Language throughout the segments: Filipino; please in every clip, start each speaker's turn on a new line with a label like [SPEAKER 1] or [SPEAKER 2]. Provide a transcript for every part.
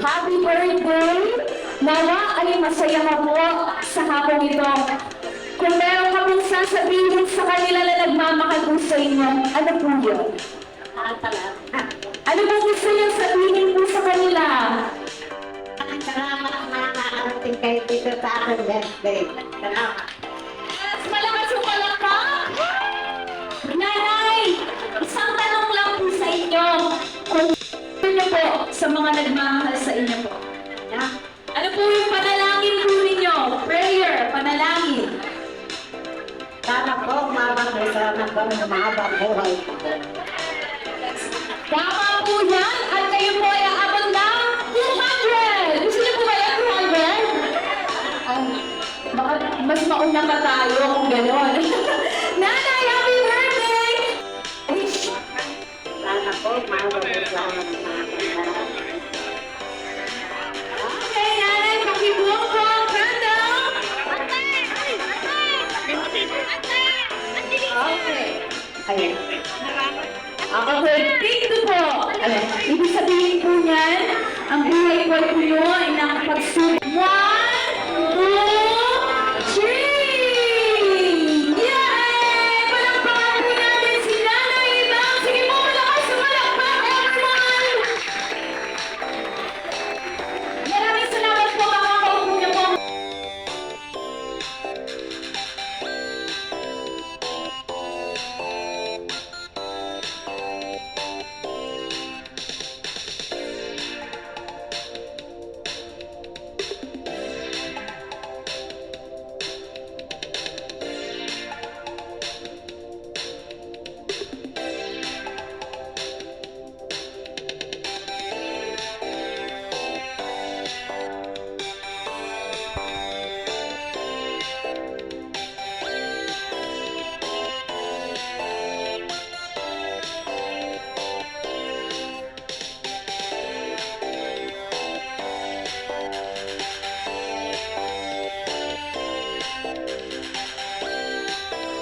[SPEAKER 1] Happy birthday! Nawa ay masaya ka po sa hapong ito. Kung meron ka pong sasabihin sa kanila na nagmamahal po sa inyo, ano po yun?
[SPEAKER 2] Ah, salamat.
[SPEAKER 1] Ano po gusto niyo sabihin po sa kanila?
[SPEAKER 2] Salamat na nakarating kayo dito sa aking birthday. Salamat.
[SPEAKER 1] Sa mga nagmamahal sa inyo po?
[SPEAKER 2] Ya.
[SPEAKER 1] Ano po yung panalangin po ninyo? Prayer, panalangin.
[SPEAKER 2] Sana po umabot sa hanggang umabot buhay.
[SPEAKER 1] Tama po yan at kayo po ay aabot ng 200! Gusto niyo po ba yan, 200? Ay, baka mas mauna pa tayo kung gano'n. Nanay, happy birthday!
[SPEAKER 2] Sana po umabot sa hanggang
[SPEAKER 1] Ako po, dito po. Ano, ibig sabihin po niyan, ang buhay ko po nyo ay nakapagsulit. One,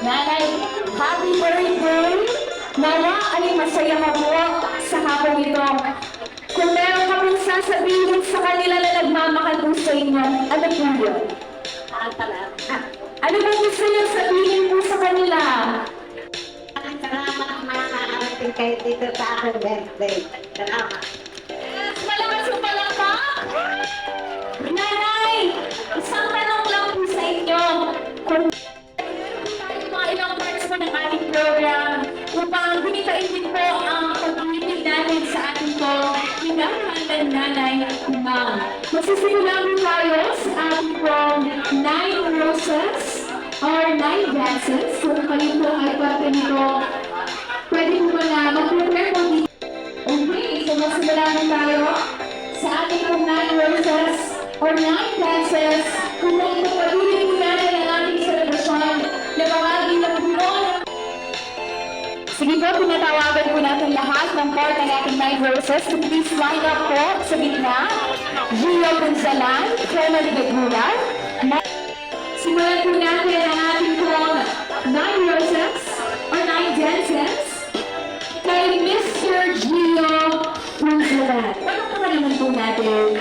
[SPEAKER 1] Nanay, happy birthday! Nawa ay masaya ka po sa hapong ito. Kung meron ka pong sasabihin sa kanila na nagmamahal po sa inyo, ano po yun?
[SPEAKER 2] Ah, salamat.
[SPEAKER 1] Ano po gusto niyo sabihin po sa kanila?
[SPEAKER 2] Salamat na nakarating kayo dito sa aking birthday. Salamat.
[SPEAKER 1] Malakas yung palakpak! Nanay, isang tanong lang po sa inyo. Kung nanay Ma'am. Magsisimulan po tayo sa ating po Nine Roses or Nine Dances. Kung kayo po ay parte nito, pwede po ba na mag-prepare po dito Okay, so magsimula na tayo sa ating pong nine roses or nine dances kung ipapatuloy po ang pinatawagan po natin lahat ng part ng ating nine roses to please line up po sa gitna. Gio Gonzalan, Begular. Na- Simulan po natin ang ating pong nine roses or nine dances kay Mr. Gio Punzalan. Ano pa naman po natin